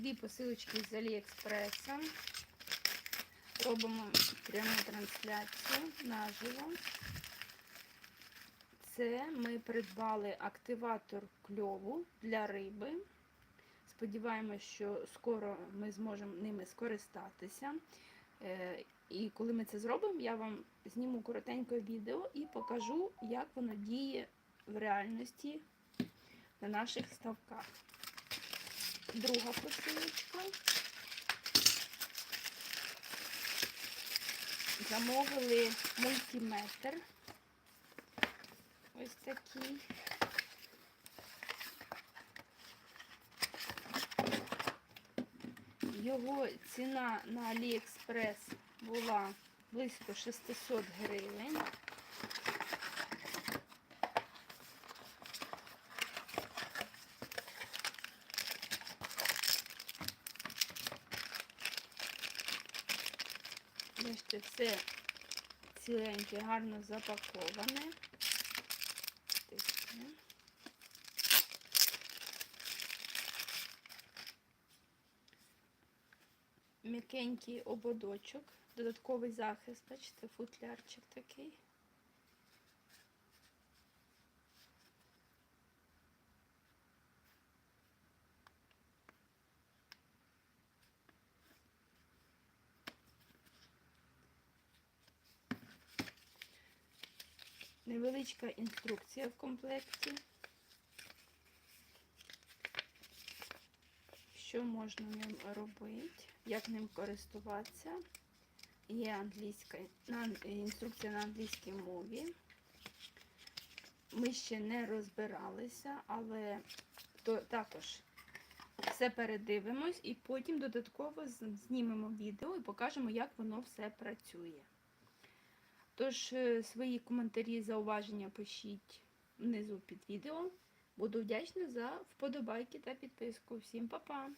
дві посилочки з Аліекспреса. Робимо пряму трансляцію наживо. Це ми придбали активатор кльову для риби. Сподіваємось, що скоро ми зможемо ними скористатися. Е, І коли ми це зробимо, я вам зніму коротеньке відео і покажу, як воно діє в реальності на наших ставках. Друга посилочка. Замовили мультиметр. Ось такий. Його ціна на AliExpress була близько 600 гривень. Бачите, все ціленьке, гарно запаковане. М'якенький ободочок, додатковий захист, бачите, футлярчик такий. Невеличка інструкція в комплекті. Що можна ним робити, як ним користуватися. Є англійська інструкція на англійській мові. Ми ще не розбиралися, але то, також все передивимось і потім додатково знімемо відео і покажемо, як воно все працює. Тож е, свої коментарі, зауваження пишіть внизу під відео. Буду вдячна за вподобайки та підписку. Всім па-па!